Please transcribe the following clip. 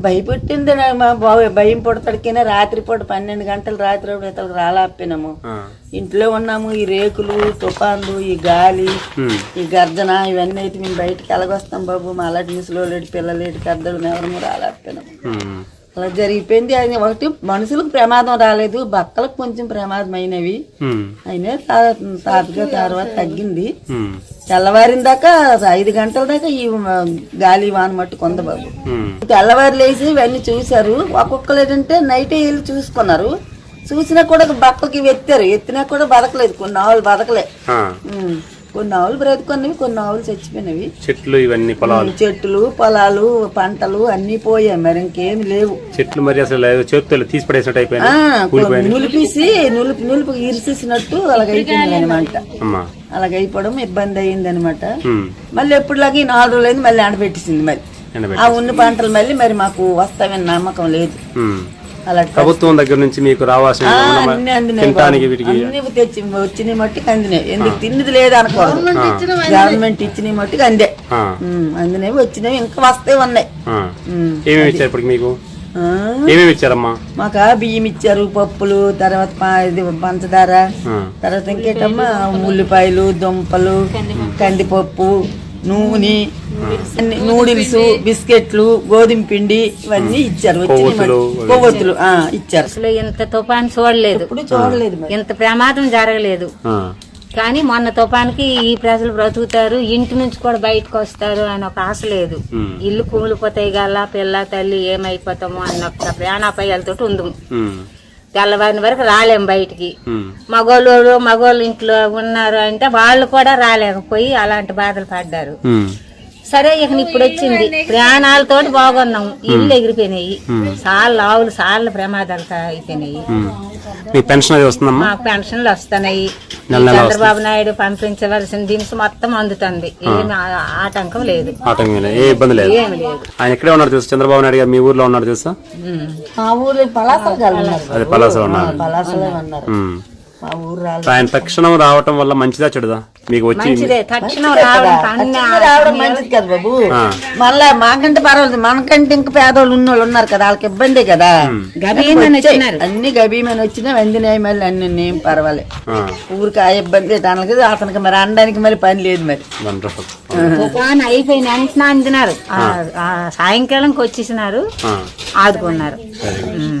భయపెట్టింది మా బాబు భయం పుడతాడికైనా రాత్రి పూట పన్నెండు గంటలు రాత్రి ఇతలకు రాలేకపోయినాము ఆ. ఇంట్లో ఉన్నాము ఈ రేకులు తుఫాన్లు ఈ గాలి. ఈ గర్జన ఇవన్నీ అయితే మేము బయటికి ఎలాగొస్తాం బాబు మా అలాంటి ముసలోలేటి పిల్లలేటి పెద్దలు ఎవరు రాలేకపోయినాము ఉమ్. అలా జరిగిపోయింది అది ఒకటి మనుషులకు ప్రమాదం రాలేదు బక్కలకు కొంచెం ప్రమాదం అయినవి ఉమ్. అయినా తర్వాత తగ్గింది. తెల్లవారిన దాకా ఐదు గంటల దాకా ఈ గాలి వాన మట్టు కొంద బాబు. తెల్లవారు లేచి ఇవన్నీ చూశారు. ఒక్కొక్కరు ఏంటంటే నైటే వెళ్ళి చూసుకున్నారు. చూసినా కూడా బక్కలకి ఇవి ఎత్తారు. ఎత్తినా కూడా బతకలేదు. కొన్ని ఆవులు బతకలే. కొన్ని ఆవులు బ్రతుకున్నవి కొన్ని ఆవులు చచ్చిపోయినవి. చెట్లు ఇవన్నీ పొలాలు. చెట్లు పొలాలు పంటలు అన్ని పోయాయి. మరి ఇంకేమి లేవు. చెట్లు మరి అసలు చేతులు తీసి పడేసినట్టు కూలిపోయినాయి. నులిపేసి నులుపు నులుపు ఇరిసేసినట్టు అలాగైపోయింది అనమాట అలాగైపోవడం ఇబ్బంది అయింది అనమాట. మళ్ళీ ఎప్పుడులాగా ఈ నాలుగు రోజులైంది మళ్ళీ ఎండబెట్టేసింది మరి. ఆ ఉన్న పంటలు మళ్ళీ మరి మాకు వస్తామని నమ్మకం లేదు. ప్రభుత్వం దగ్గర నుంచి మీకు రావాల్సిన. వీటికి తెచ్చి వచ్చిన మట్టుకు అందినాయి. ఎందుకు తిన్నది లేదు అనుకోదు గవర్నమెంట్ ఇచ్చిన మట్టుకు అందే. అందినవి వచ్చినవి ఇంకా వస్తే ఉన్నాయి. ఏమేమి ఇచ్చారు ఇప్పటికి మీకు? ఏమేమి ఇచ్చారమ్మా? మాకు బియ్యం ఇచ్చారు పప్పులు తర్వాత పంచదార. తర్వాత ఇంకేటమ్మా? ఉల్లిపాయలు దుంపలు కందిపప్పు నూనె నూడిల్స్ బిస్కెట్లు గోధుమ పిండి ఇవన్నీ ఇచ్చారు. కొవ్వొత్తులు, ఇచ్చారు. అసలు ఇంత తుఫాన్ చూడలేదు. చూడలేదు ఇంత ప్రమాదం జరగలేదు. కానీ మొన్న తుఫాన్కి ఈ ప్రజలు బ్రతుకుతారు ఇంటి నుంచి కూడా బయటకు వస్తారు అని ఒక ఆశ లేదు. ఇల్లు కూలిపోతాయి గల పిల్ల తల్లి ఏమైపోతామో అన్న ఒక ప్రాణాపాయాలతో ఉంది. తెల్లవారిన వరకు రాలేం బయటికి. మగోళ్ళు మగోళ్ళు ఇంట్లో ఉన్నారు అంటే వాళ్ళు కూడా రాలేకపోయి అలాంటి బాధలు పడ్డారు. సరే ఇక ఇప్పుడు వచ్చింది. ప్రాణాలతోటి బాగున్నాం. ఇల్లు ఎగిరిపోయినాయి. సార్లు ఆవులు సార్లు ప్రమాదాలు కా- అయిపోయినాయి. పెన్షన్ వస్తుందమ్మా? మాకు పెన్షన్లు వస్తున్నాయి. చంద్రబాబు నాయుడు పంపించవలసిన దినుసు మొత్తం అందుతుంది. ఏమి ఆటంకం లేదు. ఆటంకం లేదు. ఏ ఇబ్బంది లేదు. ఏమి లేదు. ఆయన ఎక్కడే ఉన్నారు తెలుసా? చంద్రబాబు నాయుడు గారు మీ ఊర్లో ఉన్నారు తెలుసా? మా ఊర్లో పలాసలు అదే పలాసలో ఉన్నారు. పలాసలే ఉన్నారు. మా ఊరు రాలేదు ఆయన తక్షణం రావటం వల్ల మంచిదా చెడుదా? మీకు వచ్చి మంచిదే తక్షణం రావడం మంచిది కదా? బాబు. మళ్ళా మాకంటే పర్వాలేదు. మనకంటే ఇంకా పేదవాళ్ళు ఉన్నోళ్ళు ఉన్నారు కదా వాళ్ళకి ఇబ్బందే కదా. గభీమని వచ్చాయి. వచ్చినారు. అన్ని గభీమని వచ్చినా వందినాయి మళ్ళీ అన్ని ఏం పర్వాలే. ఆ. ఊరికి ఆ ఇబ్బంది దానికి అతనికి మరి అనడానికి మరి పని లేదు మరి. వండర్ఫుల్. తుఫాన్ అయిపోయిన వెంటనే అందినారు. ఆ- ఆ. సాయంకాలంకి వచ్చేసినారు. ఆదుకున్నారు. ఉమ్.